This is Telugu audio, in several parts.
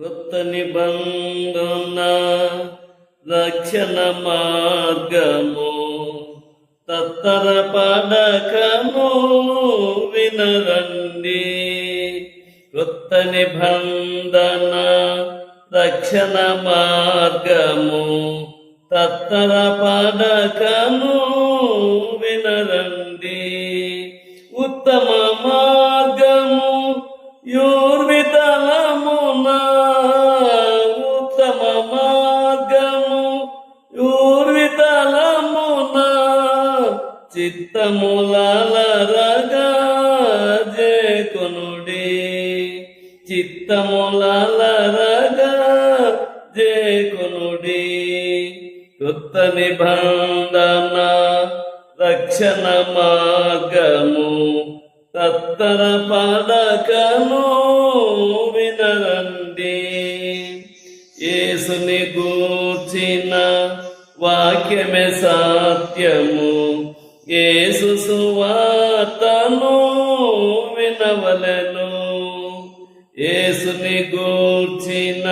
కొత్త నిబంధన రక్షణ మార్గము తత్తర పడకము వినరండి. కొత్త నిబంధన రక్షణ మార్గము తత్తర పడకము వినరండి. చిత్తములరగా జేకునుడి కృత నిబంధన రక్షణ మార్గము తత్తర పడకను వినరండి. యేసుని గూర్చిన వాక్యమే సత్యము యేసు సువార్తను వినవలను. యేసుని గూర్చిన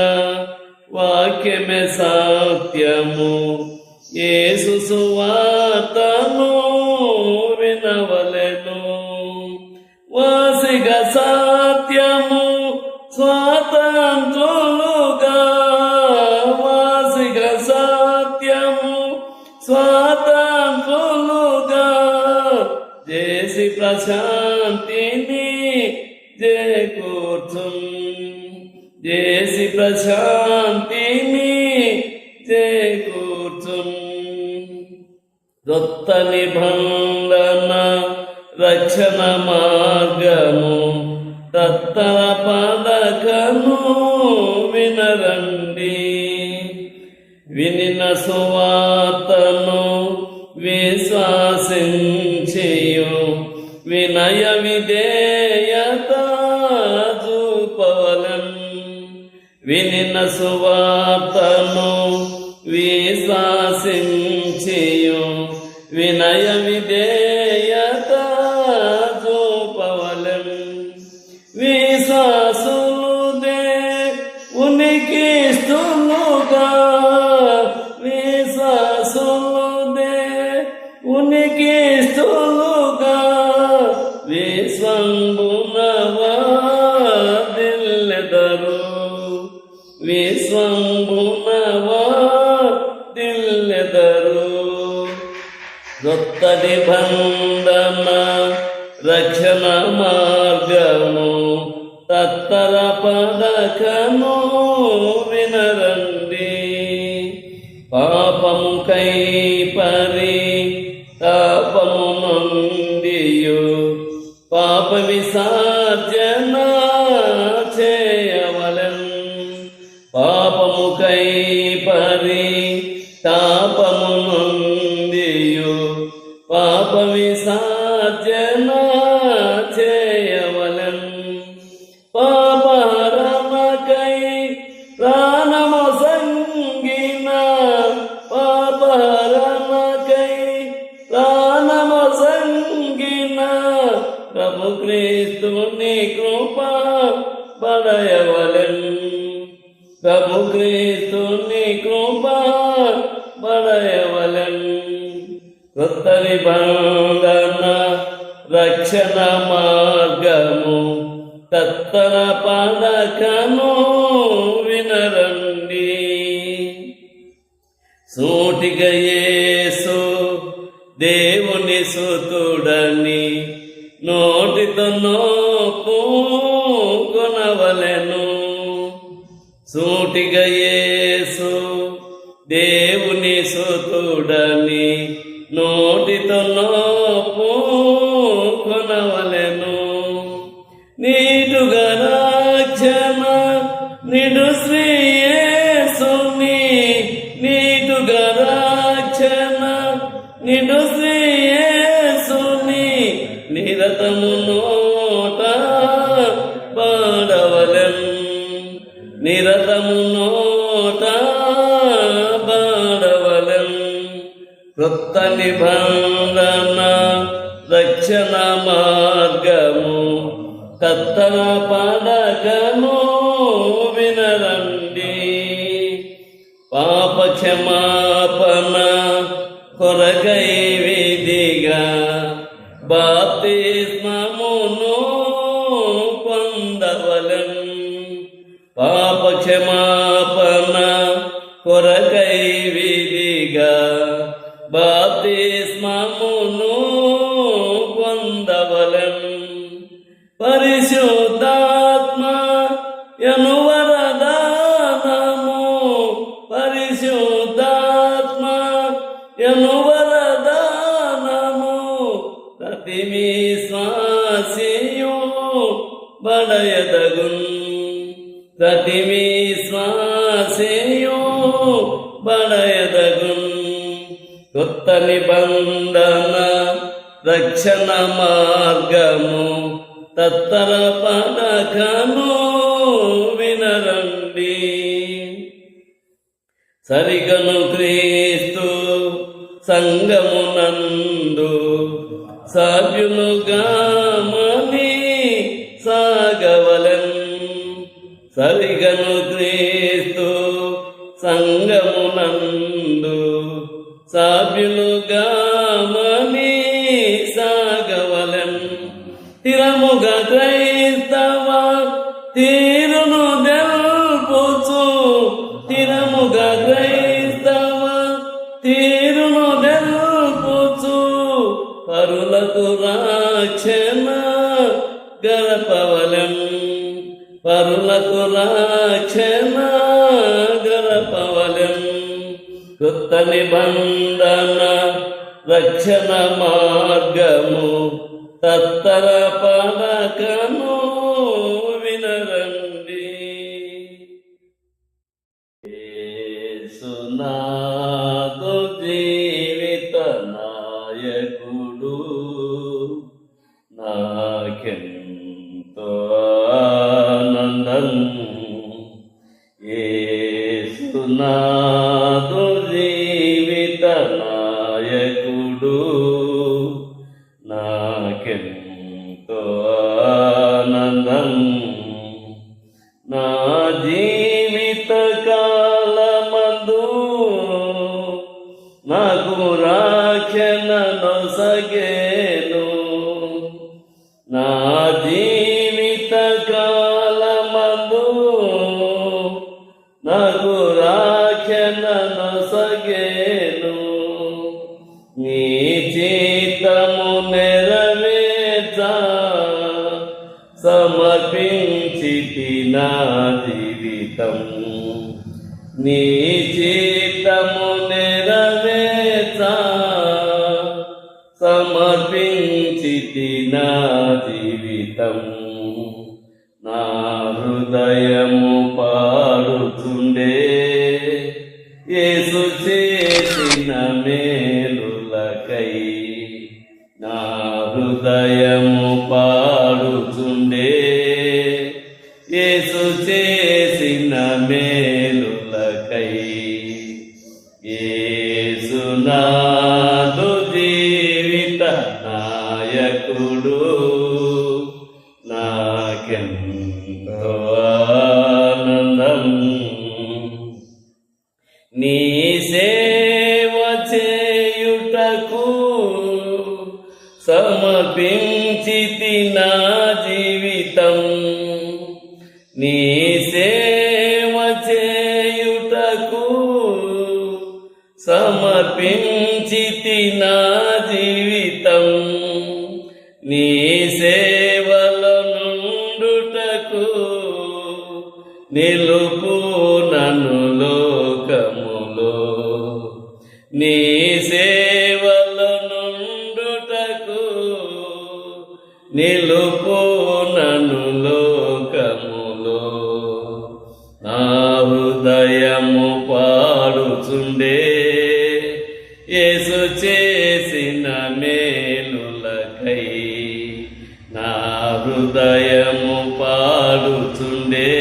వాక్యమే సత్యము. యేసు సువార్తను వినవలెను. వాసిగ సత్యము స్వాతంత్రులుగా. వాసిగ సత్యము స్వాతంత్రులుగా. చేసి ప్రశాంతిని శాంతిని ప్రశాంతిని చేకూర్చు. దొత్త నిబంధన రక్షణ మార్గము తత్తర పదకము వినరండి. వినిన సువార్తను విశ్వాసించేయు వినయ విదే సువార్తను విశ్వాసించేయు వినయ విదే దొత్త నిబంధన రక్షణ మార్గము తత్తర పదకము వినరండి. పాపము కై పరి తాపము నుండియు పాప విసర్జన చేయవలం పాపము కై పరి మార్గము తత్తర పడకను వినరండి. సూటిగా యేసు దేవుని సుతుడని నోటితో నోపు కొనవలెను సూటిగా యేసు దేవుని సుతుడని నోటితో నో నిరతము నోట పాడవలెన్ నిరతము నోట పాడవలెన్ కొత్త నిబంధన రక్షణ మార్గము కత్తన పడకము వినరండి. పాప క్షమాపణ కొరకై విధిగా బా క్షమాపణ కొరకై విధిగా బాప్తిస్మమును పొందవలం. పరిశుద్ధాత్మ ఎనువరదానము పరిశుద్ధాత్మ ఎనువరదానము ప్రతిమీ మీ బడయదగున్. ప్రతి మీ బడయదగున్ కొత్త నిబంధన రక్షణ మార్గము తత్తర పడకను వినరండి. సరిగను క్రీస్తు సంగమునందు సభ్యులుగా సరిగను క్రీస్తు సంగమునందు సభ్యులుగా మని సాగవలం తిరముగా క్రై గరపవలం కొత్త నిబంధన రక్షణ మార్గము తత్తర పలకను వినరండి. యేసునాథు జీవిత నాయకుడు నాకెంతో ఆనందం యేసునాథు జీవిత నాయకుడు. నాకెంతో ఆనందం. నా జీ నీ చిత్తము నెరవేర్చ సమర్పించితి నా జీవితం నీ చిత్తము నెరవేర్చ సమర్పించితి నా జీవితం నా హృదయము పాడు యేసునాథు జీవిత నాయకుడు నాకెంతో ఆనందం నీ సేవ చేయుటకు సమర్పించితి నా జీవితం. నీ సమర్పించితి మేలులకై నా హృదయము పాడుతుండే.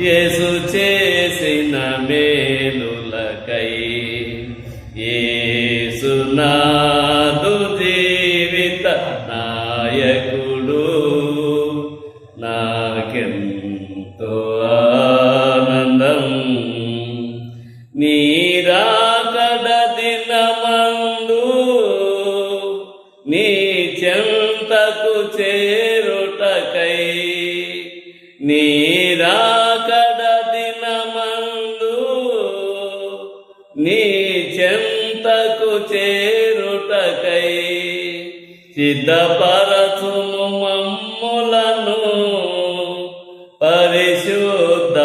యేసు చేసిన మేలులకై యేసు నాదు జీవిత నాయకుడు. నాకెంతో చెంతకు చేరుటకై సిద్ధపరచుము మమ్ములను పరిశుద్ధ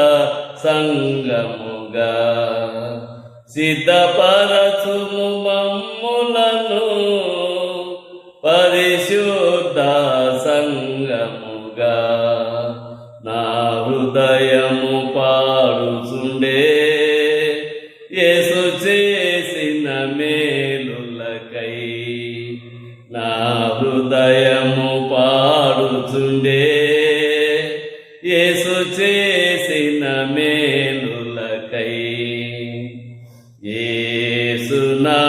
సంగముగా. సిద్ధపరచుము మమ్ములను పరిశుద్ధ సంగముగా. నా హృదయం హృదయము పాడుచుండే. యేసు చేసిన మేలులకై ఏసునా